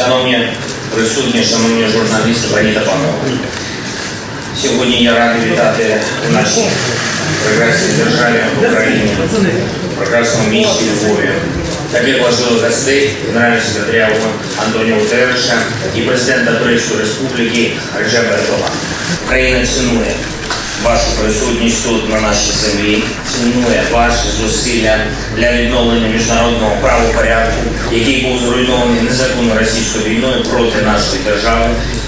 Шановні присутні, шановні журналісти, пані та панове. Сьогодні я радий вітати в нашій прекрасній державі Україні, прекрасному місті Львові. Таких важливих гостей генерального секретаря Антоніо Гутерреша і президента Турецької Республіки Реджепа Ердогана. Україна цінує вашу присутність тут на нашій землі, цінує ваші зусилля для відновлення міжнародного правопорядку, який був зруйнований незаконно російською війною проти нашої держави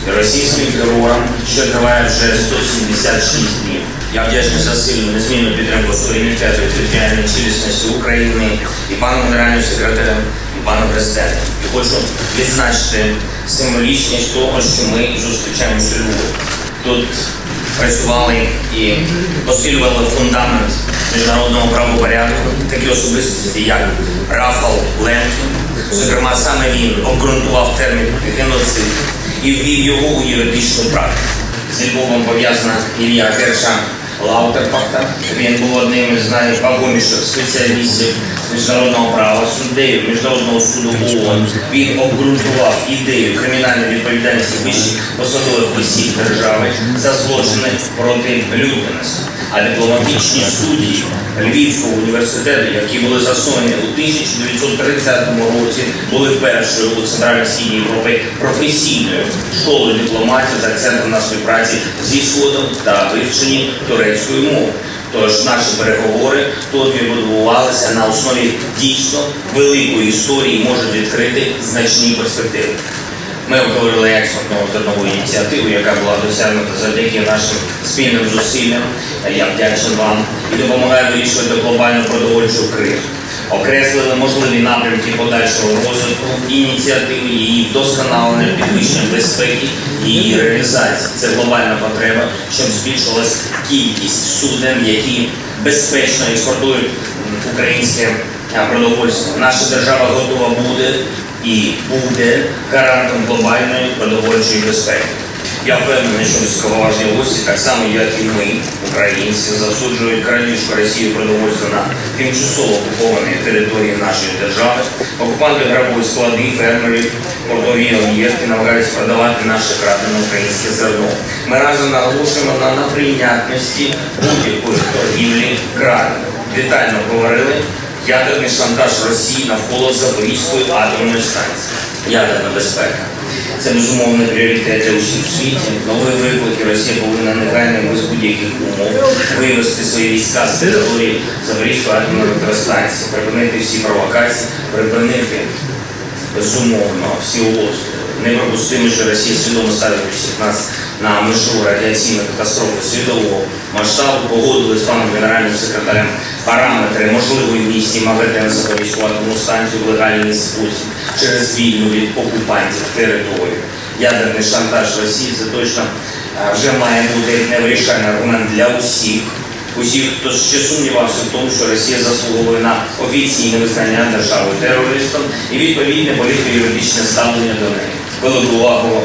і російським терором, що триває вже 176 днів. Я вдячний за сильну незмінну підтримку суверенітету і територіальної цілісності України і пану генеральному секретарю, і пану президенту. І хочу відзначити символічність того, що ми зустрічаємося Тут працювали і посилювали фундамент міжнародного правопорядку, такі особистості, як Рафал Ленкін. Зокрема, саме він обґрунтував термін геноцид і ввів його у юридичну практику. Зі Львовом пов'язана Ілля Герша Лаутерпахта. Він був одним із найвагоміших спеціалістів з міжнародного права, суддею Міжнародного суду ООН. Він обґрунтував ідею кримінальної відповідальності вищих посадових осіб держави за злочини проти людяності. А дипломатичні судді Львівського університету, які були засновані у 1930 році, були першою у Центрально-Східній Європі професійною школою дипломатів з акцентом на співпраці зі Сходом та вивченні турецької мови. Тож наші переговори тут відбудувалися на основі дійсно великої історії можуть відкрити значні перспективи. Ми обговорили експортну зернову ініціативу, яка була досягнута завдяки нашим спільним зусиллям. Я вдячний вам і допомагаю вирішувати глобальну продовольчу кризу. Окреслили можливі напрямки подальшого розвитку ініціативи, її вдосконалення, підвищення безпеки і її реалізації. Це глобальна потреба, щоб збільшилась кількість суден, які безпечно експортують українське продовольство. Наша держава готова буде і буде гарантом глобальної продовольчої безпеки. Я впевнений, що високоважні гості, так само як і ми, українці, засуджують крадіжку Росії продовольства на тимчасово окупованій території нашої держави. Окупанти грабують склади, фермерів, портові об'єкти, намагаються продавати наше крадене українське зерно. Ми разом наголошуємо на неприйнятності будь-якої торгівлі краденим. Детально говорили ядерний шантаж Росії навколо Запорізької атомної станції. Ядерна безпека. Це безумовний пріоритет для усіх в світі. Нові виклики Росія повинна негайно без будь-яких умов вивести свої війська з території Запорізької атомної електростанції, припинити всі провокації, припинити безумовно всі обстріли. Неприпустимо, що Росія свідомо ставить усіх нас на межу радіаційної катастрофи світового масштабу, погодили з паном генеральним секретарем параметри можливої місії МАГАТЕ на Запорізьку станцію в легальний спосіб через вільну від окупантів територію. Ядерний шантаж Росії це точно е, вже має бути невирішальний аргумент для усіх. Усіх, хто ще сумнівався в тому, що Росія заслуговує на офіційне визнання державою терористом і відповідне політико-юридичне ставлення до неї. Велику увагу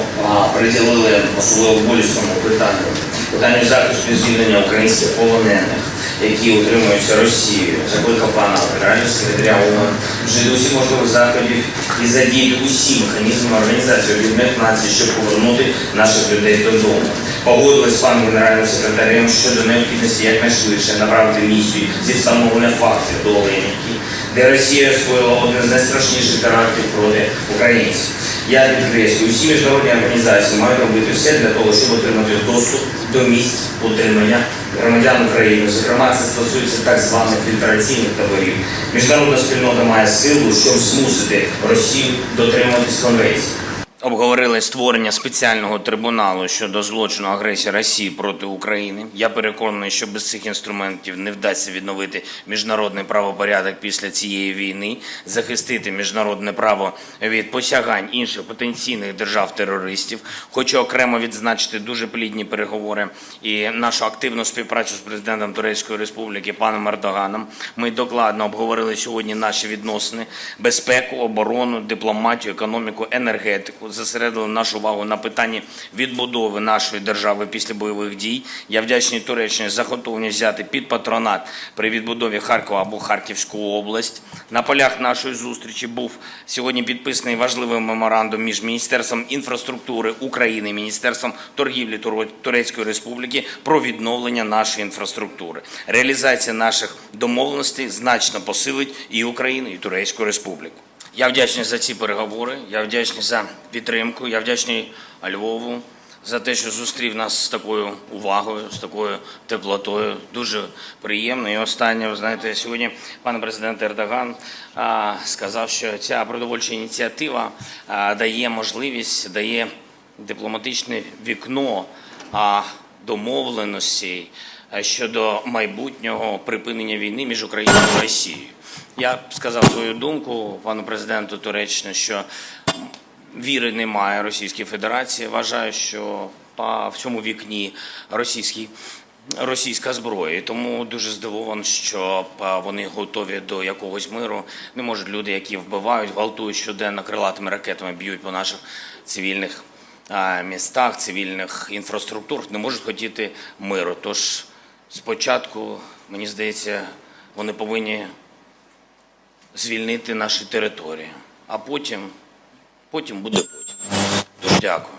приділили особливо болісному питанню питанню захисту і звільнення українських полонених, які утримуються Росією. Закликав пана генерального секретаря ООН вжити усіх можливих заходів і задіяти усі механізми організації Об'єднаних Націй, щоб повернути наших людей додому. Погодились з паном генеральним секретарем щодо необхідності якнайшвидше направити місію зі встановлення фактів до Оленівки, де Росія скоїла один з найстрашніших терактів проти українців. Я підкреслюю, усі міжнародні організації мають робити все для того, щоб отримати доступ до місць утримання громадян України. Зокрема, це стосується так званих фільтраційних таборів. Міжнародна спільнота має силу, щоб змусити Росію дотримуватись конвенції. Обговорили створення спеціального трибуналу щодо злочину агресії Росії проти України. Я переконаний, що без цих інструментів не вдасться відновити міжнародний правопорядок після цієї війни, захистити міжнародне право від посягань інших потенційних держав-терористів. Хочу окремо відзначити дуже плідні переговори і нашу активну співпрацю з президентом Турецької Республіки паном Ердоганом. Ми докладно обговорили сьогодні наші відносини, безпеку, оборону, дипломатію, економіку, енергетику. Зосередили нашу увагу на питанні відбудови нашої держави після бойових дій. Я вдячний Туреччині за готовність взяти під патронат при відбудові Харкова або Харківську область. На полях нашої зустрічі був сьогодні підписаний важливий меморандум між Міністерством інфраструктури України і Міністерством торгівлі Тур- Турецької Республіки про відновлення нашої інфраструктури. Реалізація наших домовленостей значно посилить і Україну, і Турецьку Республіку. Я вдячний за ці переговори. Я вдячний за підтримку. Я вдячний Львову за те, що зустрів нас з такою увагою, з такою теплотою. Дуже приємно. І останнє, ви знаєте, сьогодні пан президент Ердоган а, сказав, що ця продовольча ініціатива а, дає можливість, дає дипломатичне вікно а, домовленостей а, щодо майбутнього припинення війни між Україною і Росією. Я сказав свою думку пану президенту Туреччини, що віри немає Російській Федерації. Вважаю, що в цьому вікні російський. Російська зброя, тому дуже здивований, що вони готові до якогось миру. Не можуть люди, які вбивають, гвалтують щоденно крилатими ракетами, б'ють по наших цивільних містах, цивільних інфраструктур, не можуть хотіти миру. Тож спочатку, мені здається, вони повинні звільнити наші території, а потім, потім буде потім. Дуже дякую.